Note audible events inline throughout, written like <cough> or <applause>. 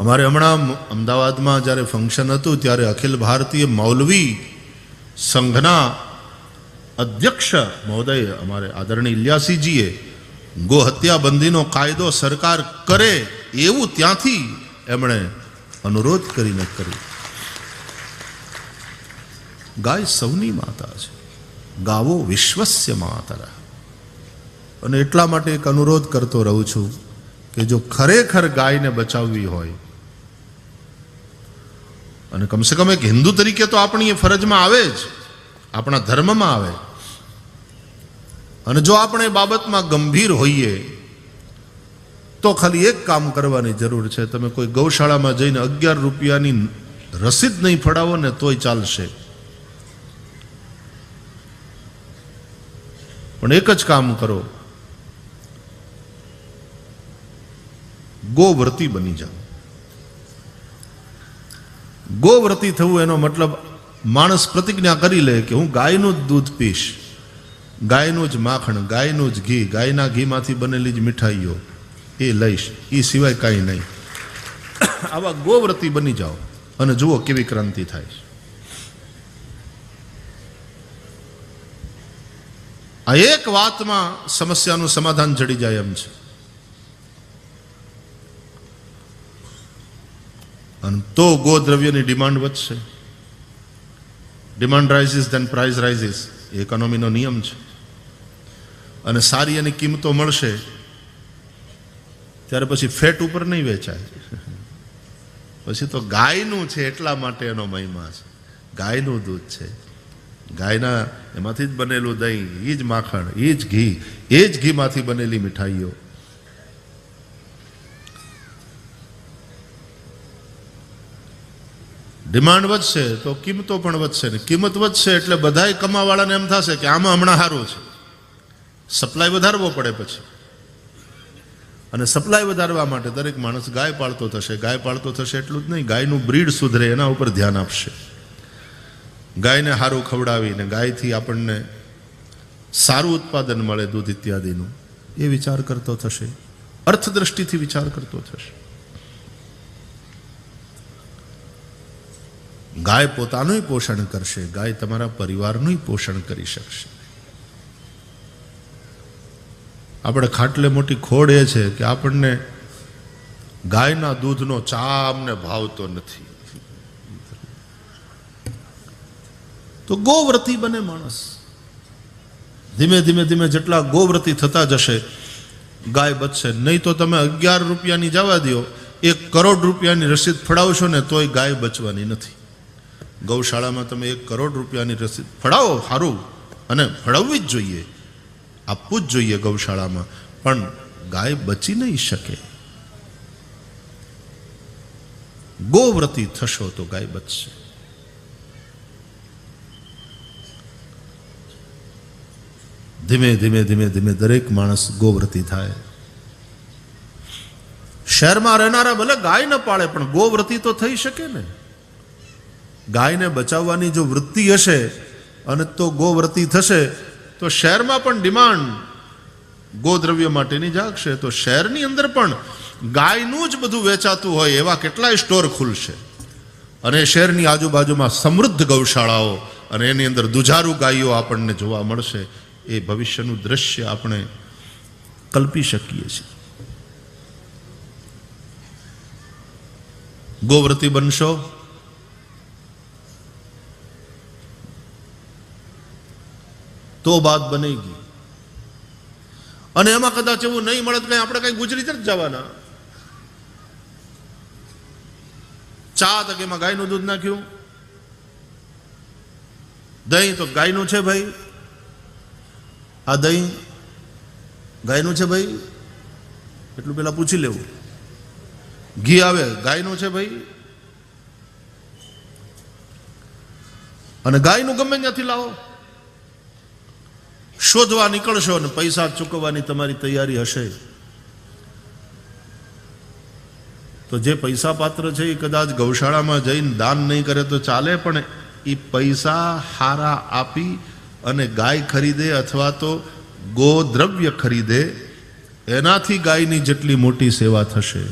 અમારે હમણાં અમદાવાદમાં જ્યારે ફંક્શન હતું, ત્યારે અખિલ ભારતીય મૌલવી સંઘના અધ્યક્ષ મહોદય અમારે આદરણીય ઇલિયાસીજીએ ગોહત્યાબંધીનો બંધીનો કાયદો સરકાર કરે એવું ત્યાંથી એમણે અનુરોધ કરીને કર્યું. ગાય સૌની માતા છે. ગાવો વિશ્વસ્ય માતા અને એટલા માટે એક અનુરોધ કરતો રહું છું કે જો ખરેખર ગાયને બચાવવી હોય અને કમસે કમ એક હિન્દુ તરીકે તો આપણી એ ફરજમાં આવે જ. આપણા ધર્મમાં આવે. અને જો આપણે બાબતમાં ગંભીર હોઈએ, તો ખાલી એક કામ કરવાની જરૂર છે. તમે કોઈ ગૌશાળામાં જઈને અગિયાર રૂપિયાની રસીદ નહીં ફડાવો ને તોય ચાલશે. પણ એક જ કામ કરો. ગોવર્તી બની જાઓ. ગોવ્રતી થવું એનો મતલબ માણસ પ્રતિજ્ઞા કરી લે કે હું ગાયનું જ દૂધ પીશ. ગાયનું જ માખણ, ગાયનું જ ઘી, ગાયના ઘીમાંથી બનેલી જ મીઠાઈઓ એ લઈશ. એ સિવાય કાંઈ નહીં. <coughs> આવા ગોવ્રતી બની જાઓ અને જુઓ કેવી ક્રાંતિ થાય આ એક વાતમાં સમસ્યાનું સમાધાન જડી જાય એમ છે. અને તો ગોદ્રવ્યની ડિમાન્ડ વધશે. Demand rises then price rises એ ઇકોનોમીનો નિયમ છે. અને સારી એની કિંમતો મળશે, ત્યારે પછી ફેટ ઉપર નહીં વેચાય. પછી તો ગાયનું છે એટલા માટે એનો મહિમા છે. ગાયનું દૂધ છે. ગાયના એમાંથી જ બનેલું દહીં એ જ માખણ એ જ ઘી, એ જ ઘીમાંથી બનેલી મીઠાઈઓ. ડિમાન્ડ વધશે તો કિંમતો પણ વધશે ને કિંમત વધશે એટલે બધાય કમાવાળાને એમ થશે કે આમાં હમણાં સારું છે. સપ્લાય વધારવો પડે પછી. અને સપ્લાય વધારવા માટે દરેક માણસ ગાય પાળતો થશે. ગાય પાળતો થશે એટલું જ નહીં. ગાયનું બ્રીડ સુધરે એના ઉપર ધ્યાન આપશે. ગાયને સારું ખવડાવીને ગાયથી આપણને સારું ઉત્પાદન મળે દૂધ ઇત્યાદિનું. એ વિચાર કરતો થશે. અર્થદ્રષ્ટિથી વિચાર કરતો થશે. ગાય પોતાનું પોષણ કરશે, ગાય તમારા પરિવારનું પોષણ કરી શકશે. આપણે ખાટલે મોટી ખોડ એ છે કે આપણને ગાયના દૂધનો ચા અમને ભાવતો નથી. તો ગોવ્રતી બને માણસ. ધીમે ધીમે ધીમે જેટલા ગોવ્રતી થતા જશે, ગાય બચશે. નહીં તો તમે અગિયાર રૂપિયાની જવા દો એક કરોડ રૂપિયાની રસીદ ફડાવશો ને તોય ગાય બચવાની નથી. ગૌશાળામાં તમે એક કરોડ રૂપિયાની રસીદ ફળાવો સારું અને ફળવવી જ જોઈએ. આપવું જ જોઈએ ગૌશાળામાં. પણ ગાય બચી નહીં શકે. ગોવ્રતી થશો તો ગાય બચશે. ધીમે ધીમે ધીમે ધીમે દરેક માણસ ગોવ્રતી થાય. શહેરમાં રહેનારા ભલે ગાય ન પાળે, પણ ગોવ્રતી તો થઈ શકે ને. ગાયને બચાવવાની જો વૃત્તિ હશે અને તો ગોવ્રતી થશે, તો શહેરમાં પણ ડિમાન્ડ ગોદ્રવ્ય માટેની જાગશે. તો શહેરની અંદર પણ ગાયનું જ બધું વેચાતું હોય એવા કેટલાય સ્ટોર ખુલશે. અને શહેરની આજુબાજુમાં સમૃદ્ધ ગૌશાળાઓ અને એની અંદર દુજારું ગાયો આપણને જોવા મળશે. એ ભવિષ્યનું દ્રશ્ય આપણે કલ્પી શકીએ છીએ. ગોવ્રતી બનશો? તો બાદ બનેગી અને એમાં કદાચ એવું નહીં મળે તો કઈ આપણે કઈ ગુજરી જ જવાના. ચા તો એમાં ગાયનું દૂધ નાખ્યું. દહીં તો ગાયનું છે ભાઈ. આ દહીં ગાયનું છે ભાઈ. એટલું પેલા પૂછી લેવું. ઘી આવે, ગાયનું છે ભાઈ. અને ગાયનું ગમે ત્યાંથી લાવો. શોધવા નીકળશો અને પૈસા ચૂકવવાની તમારી તૈયારી હશે. તો જે પૈસા પાત્ર છે એ કદાચ ગૌશાળામાં જઈને દાન નહીં કરે તો ચાલે, પણ એ પૈસા હારા આપી અને ગાય ખરીદે અથવા તો ગોદ્રવ્ય ખરીદે, એનાથી ગાયની જેટલી મોટી સેવા થશે.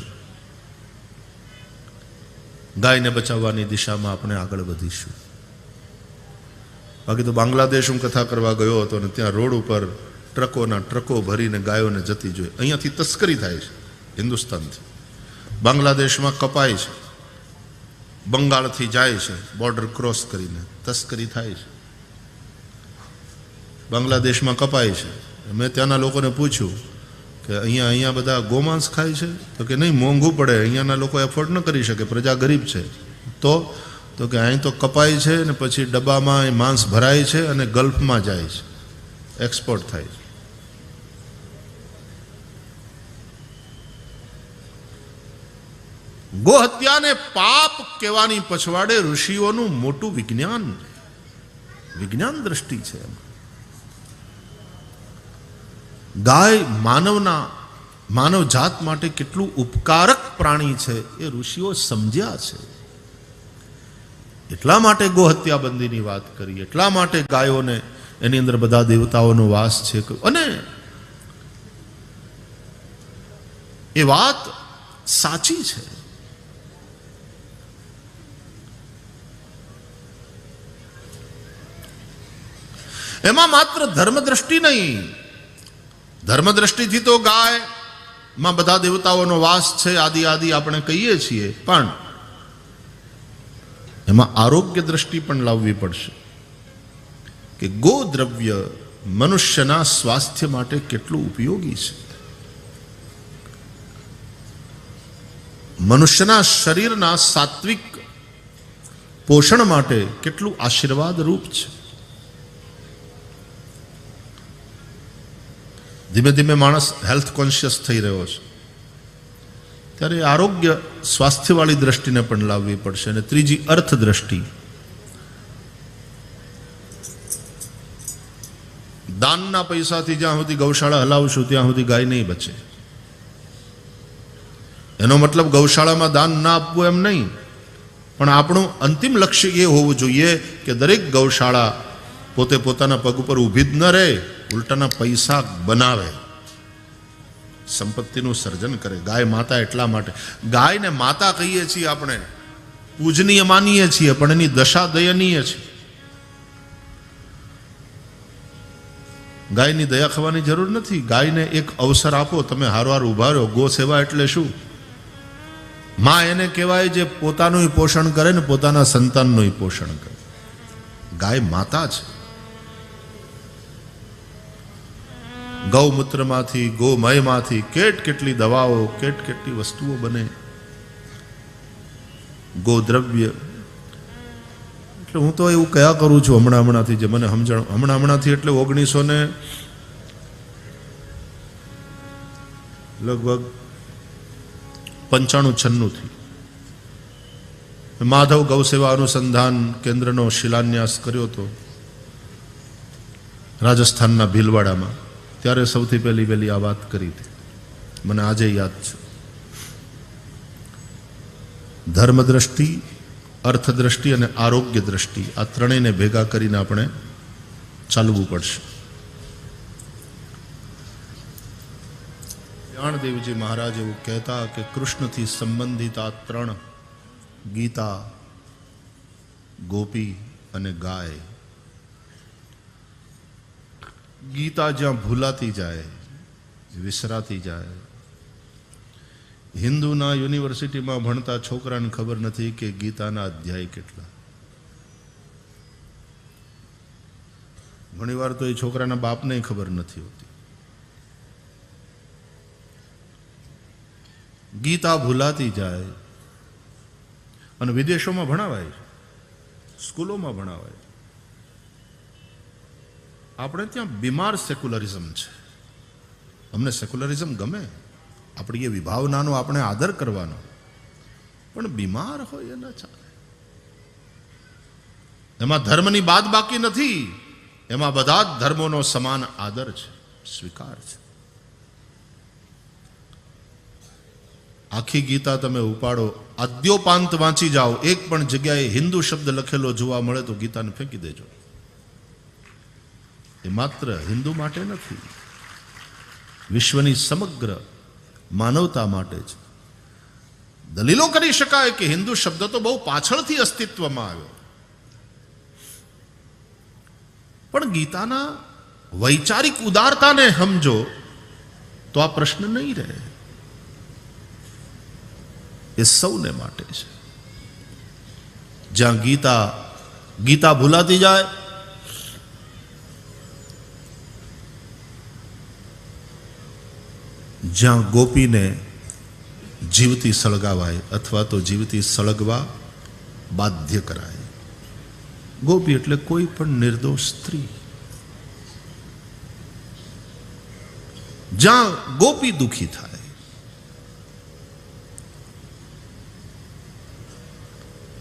ગાયને બચાવવાની દિશામાં આપણે આગળ વધીશું. બાકી તો બાંગ્લાદેશ હું કથા કરવા ગયો હતો ને ત્યાં રોડ ઉપર ટ્રકોના ટ્રકો ભરીને ગાયોને જતી જોઈએ અહીંયાથી તસ્કરી થાય છે, હિન્દુસ્તાનથી. બાંગ્લાદેશમાં કપાય છે, બંગાળથી જાય છે બોર્ડર ક્રોસ કરીને તસ્કરી થાય છે. બાંગ્લાદેશમાં કપાય છે. મેં ત્યાંના લોકોને પૂછ્યું કે અહીંયા અહીંયા બધા ગોમાંસ ખાય છે? તો કે નહીં, મોંઘું પડે. અહીંયાના લોકો એફોર્ડ ન કરી શકે. પ્રજા ગરીબ છે. તો તો કે અહીં તો કપાય છે ને પછી ડબ્બામાં માંસ ભરાય છે અને ગલ્ફમાં જાય છે. એક્સપોર્ટ થાય છે. ગોહત્યાને પાપ કહેવાની પછવાડે ઋષિઓનું મોટું વિજ્ઞાન વિજ્ઞાન દ્રષ્ટિ છે. ગાય માનવના માનવ જાત માટે કેટલું ઉપકારક પ્રાણી છે એ ઋષિઓ સમજ્યા છે. એટલા માટે ગોહત્યાબંધીની વાત કરી, એટલા માટે ગાયોને એની અંદર બધા દેવતાઓનો વાસ છે અને એ વાત સાચી છે. એમાં માત્ર ધર્મદ્રષ્ટિ નહીં, ધર્મદ્રષ્ટિથી તો ગાયમાં બધા દેવતાઓનો વાસ છે, આદિ આદિ આપણે કહીએ છીએ, પણ એમાં આરોગ્ય દ્રષ્ટિ પણ લાવવી પડશે. કે ગો દ્રવ્ય મનુષ્યના સ્વાસ્થ્ય માટે કેટલું ઉપયોગી છે. મનુષ્યના શરીરના સાત્વિક પોષણ માટે કેટલું આશીર્વાદ રૂપ છે. ધીમે ધીમે માણસ હેલ્થ કોન્શિયસ થઈ રહ્યો છે. ત્યારે આરોગ્ય સ્વાસ્થ્યવાળી દ્રષ્ટિને પણ લાવવી પડશે અને ત્રીજી અર્થ દ્રષ્ટિ દાનના પૈસાથી જ્યાં સુધી ગૌશાળા હલાવશું, ત્યાં સુધી ગાય નહીં બચે. એનો મતલબ ગૌશાળામાં દાન ના આપવું એમ નહીં, પણ આપણું અંતિમ લક્ષ્ય એ હોવું જોઈએ કે દરેક ગૌશાળા પોતે પોતાના પગ ઉપર ઊભી જ ન રહે, ઉલટાના પૈસા બનાવે. સંપત્તિનું સર્જન કરે. ગાય માતા એટલા માટે. ગાયને માતા કહીએ છીએ આપણે. પૂજનીય માનીએ છીએ, પણ એની દશા દયનીય છે. ગાયની દયા ખાવાની જરૂર નથી. ગાયને એક અવસર આપો, તમે હારવાર ઊભા રહો. ગો સેવા એટલે શું? માં એને કહેવાય જે પોતાનું પોષણ કરે ને પોતાના સંતાનનું પોષણ કરે. ગાય માતા છે. ગૌમૂત્રમાંથી, ગોમયમાંથી કેટ કેટલી દવાઓ, કેટ કેટલી વસ્તુઓ બને. ગોદ્રવ્ય. એટલે હું તો એવું કયા કરું છું હમણાં હમણાંથી જે મને સમજણ, હમણાં હમણાંથી એટલે ઓગણીસો ને લગભગ પંચાણું છન્નુંથી. માધવ ગૌસેવા અનુસંધાન કેન્દ્રનો શિલાન્યાસ કર્યો હતો રાજસ્થાનના ભીલવાડામાં. ત્યારે સૌથી પહેલી પહેલી આ વાત કરી હતી. મને આજે યાદ છે. ધર્મ દ્રષ્ટિ અર્થ દ્રષ્ટિ અને આરોગ્ય દ્રષ્ટિ આ ત્રણેયને ભેગા કરીને આપણે ચાલવું પડશે. દેવજી મહારાજ એવું કહેતા કે કૃષ્ણથી સંબંધિત આ ત્રણ ગીતા ગોપી અને ગાય ગીતા જ્યાં ભૂલાતી જાય, વિસરાતી જાય. હિન્દુના યુનિવર્સિટીમાં ભણતા છોકરાને ખબર નથી કે ગીતાના અધ્યાય કેટલા. ઘણીવાર તો એ છોકરાના બાપને ખબર નથી હોતી. ગીતા ભૂલાતી જાય, અને વિદેશોમાં ભણાવાય સ્કૂલોમાં ભણાવાય આપણે ત્યાં બીમાર સેક્યુલરિઝમ છે. અમને સેક્યુલરિઝમ ગમે. આપણી એ વિભાવનાનો આપણે આદર કરવાનો. પણ બીમાર હોય એ ચાલે એમાં ધર્મની બાદ બાકી નથી. એમાં બધા જ ધર્મોનો સમાન આદર છે. સ્વીકાર છે. આખી ગીતા તમે ઉપાડો. આદ્યોપાંત વાંચી જાઓ. એક પણ જગ્યાએ હિન્દુ શબ્દ લખેલો જોવા મળે તો ગીતાને ફેંકી દેજો. એ માત્ર હિન્દુ માટે નથી. વિશ્વની સમગ્ર માનવતા માટે છે. દલીલો કરી શકાય કે હિન્દુ શબ્દ તો બહુ પાછળથી અસ્તિત્વમાં આવ્યો. પણ ગીતાના વૈચારિક ઉદારતાને સમજો તો આ પ્રશ્ન નહીં રહે. એ સૌને માટે છે. જ્યાં ગીતા ગીતા ભૂલાતી જાય જ્યાં ગોપીને જીવતી સળગાવાય અથવા તો જીવતી સળગવા બાધ્ય કરાય. ગોપી એટલે કોઈ પણ નિર્દોષ સ્ત્રી. જ્યાં ગોપી દુખી થાય.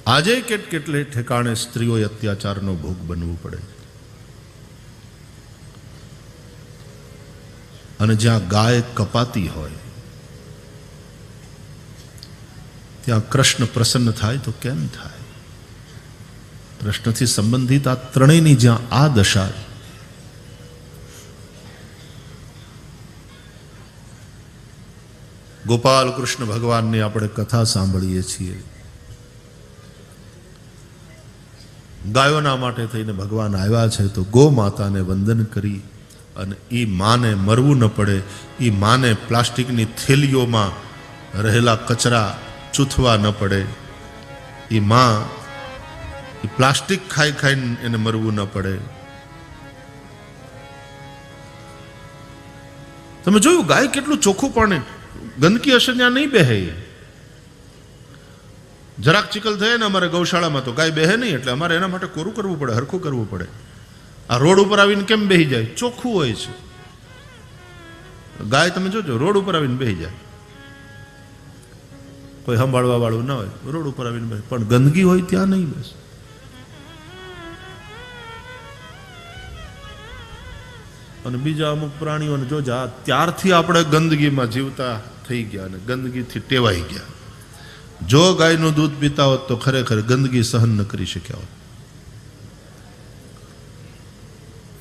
આજે કેટ કેટલે ઠેકાણે સ્ત્રીઓ અત્યાચારનો ભોગ બનવું પડે અને જ્યાં ગાય કપાતી હોય, ત્યાં કૃષ્ણ પ્રસન્ન થાય તો કેમ થાય? કૃષ્ણથી સંબંધિત આ ત્રણેયની જ્યાં આ દશા, ગોપાલ કૃષ્ણ ભગવાનની આપણે કથા સાંભળીએ છીએ. ગાયોના માટે થઈને ભગવાન આવ્યા છે તો ગો માતાને વંદન કરી અને એ માને મરવું ન પડે. એ માને પ્લાસ્ટિકની થેલીઓમાં રહેલા કચરા ચૂથવા ન પડે. એ માં એ પ્લાસ્ટિક ખાઈ ખાઈને એને મરવું ન પડે. તમે જોયું, ગાય કેટલું ચોખ્ખું પાણી. ગંદકી હશે ત્યાં નહીં બેહે. જરાક ચીકલ થાય ને અમારે ગૌશાળામાં તો ગાય બેહે નહીં, એટલે અમારે એના માટે કોરું કરવું પડે, હરખું કરવું પડે. આ રોડ ઉપર આવીને કેમ બેહી જાય? ચોખ્ખું હોય છે. ગાય તમે જોજો, રોડ ઉપર આવીને બેહી જાય. કોઈ સંભાળવા વાળું ના હોય, રોડ ઉપર આવીને બેસે પણ ગંદકી હોય ત્યાં નહીં બેસે. અને બીજા અમુક પ્રાણીઓને જોજો ત્યારથી આપણે ગંદકીમાં જીવતા થઈ ગયા અને ગંદકીથી ટેવાઈ ગયા. જો ગાયનું દૂધ પીતા હોત તો ખરેખર ગંદકી સહન ન કરી શક્યા હોત.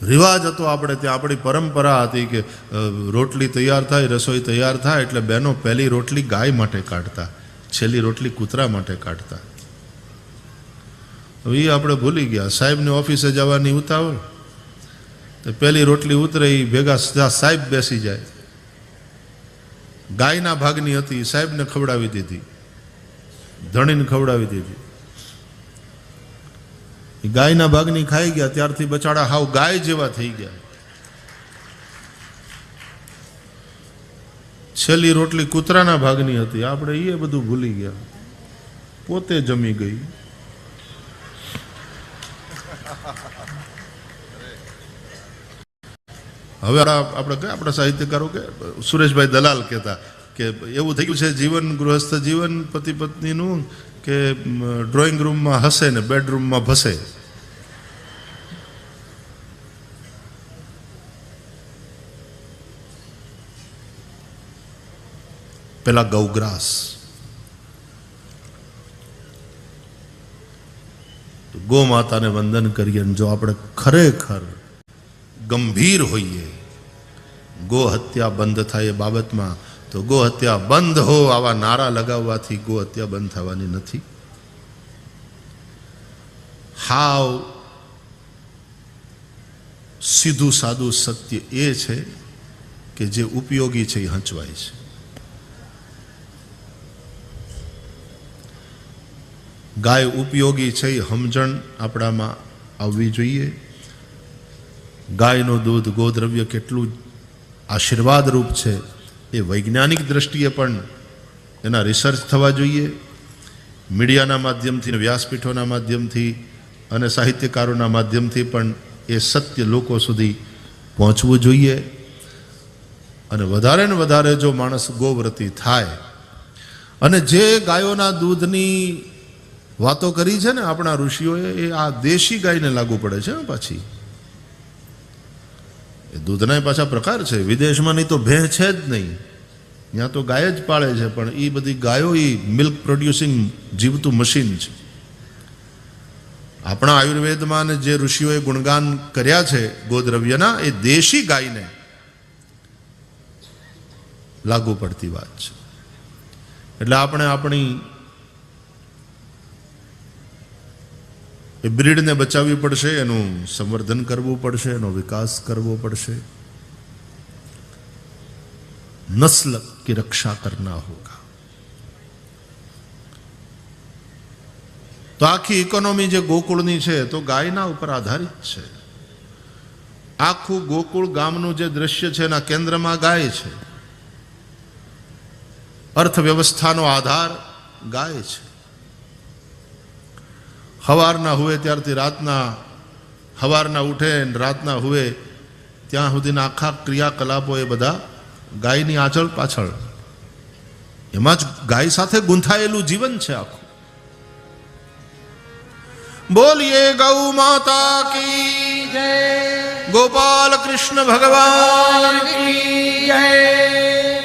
રિવાજ હતો આપણે ત્યાં. આપણી પરંપરા હતી કે રોટલી તૈયાર થાય, રસોઈ તૈયાર થાય એટલે બહેનો પહેલી રોટલી ગાય માટે કાઢતા, છેલ્લી રોટલી કૂતરા માટે કાઢતા. હવે એ આપણે ભૂલી ગયા. સાહેબની ઓફિસે જવાની ઉતાવળ. તો પહેલી રોટલી ઉતરે એ ભેગા સાહેબ બેસી જાય. ગાયના ભાગની હતી, સાહેબને ખવડાવી દીધી. ધણીને ખવડાવી દીધી. ગાયના ભાગની ખાઈ ગયા, ત્યારથી બચાડા હાવ ગાય જેવા થઈ ગયા. છેલ્લી રોટલી કૂતરાના ભાગની હતી, આપણે એ બધું ભૂલી ગયા. પોતે જમી ગઈ. હવે આપણે કયા આપણા સાહિત્યકારો કે, સુરેશભાઈ દલાલ કહેતા કે એવું થઈ ગયું છે, જીવન ગૃહસ્થ જીવન પતિ પત્નીનું કે ડ્રોઈંગ રૂમમાં હસે ને બેડરૂમમાં ભસે પેલા ગૌગ્રાસ. ગો માતાને વંદન કરીએ જો આપણે ખરેખર ગંભીર હોઈએ ગો હત્યા બંધ થાય એ બાબતમાં, તો ગો હત્યા બંધ હો આવા નારા લગાવવાથી ગો હત્યા બંધ થવાની નથી. હાવ સીધું સાદું સત્ય એ છે કે જે ઉપયોગી છે એ હંચવાય છે. ગાય ઉપયોગી છે એ સમજણ આપણામાં આવવી જોઈએ. ગાયનું દૂધ, ગોદ્રવ્ય કેટલું આશીર્વાદરૂપ છે એ વૈજ્ઞાનિક દ્રષ્ટિએ પણ એના રિસર્ચ થવા જોઈએ. મીડિયાના માધ્યમથી, વ્યાસપીઠોના માધ્યમથી અને સાહિત્યકારોના માધ્યમથી પણ એ સત્ય લોકો સુધી પહોંચવું જોઈએ. અને વધારે ને વધારે જો માણસ ગોવ્રતી થાય અને જે ગાયોના દૂધની વાતો કરી છે ને આપણા ઋષિઓએ, એ આ દેશી ગાયને લાગુ પડે છે પાછી. એ દૂધના પાછા પ્રકાર છે, વિદેશમાં નહીં તો ભેં છે જ નહીં. ત્યાં તો ગાય જ પાળે છે, પણ એ બધી ગાયો એ મિલ્ક પ્રોડ્યુસિંગ જીવતું મશીન છે. આપણા આયુર્વેદમાં ને જે ઋષિઓએ ગુણગાન કર્યા છે, ગોદ્રવ્યના, એ દેશી ગાયને લાગુ પડતી વાત છે. એટલે આપણે આપણી એ બ્રીડને બચાવવી પડશે, એનું સંવર્ધન કરવું પડશે, એનો વિકાસ કરવો પડશે. નસ્લ કી રક્ષા કરના હોગા. તો આખી ઇકોનોમી જે ગોકુળની છે, તો ગાયના ઉપર આધારિત છે. આખું ગોકુળ ગામનું જે દ્રશ્ય છે, એના કેન્દ્રમાં ગાય છે. અર્થવ્યવસ્થાનો આધાર ગાય છે. સવારના હોય ત્યારથી રાતના સવારના ઉઠે રાતના હોય ત્યાં સુધીના આખા ક્રિયાકલાપો એ બધા ગાયની આંચળ પાછળ. એમાં જ ગાય સાથે ગૂંથાયેલું જીવન છે આખું. બોલીએ ગૌ માતા કી જય, ગોપાલ કૃષ્ણ ભગવાન કી જય.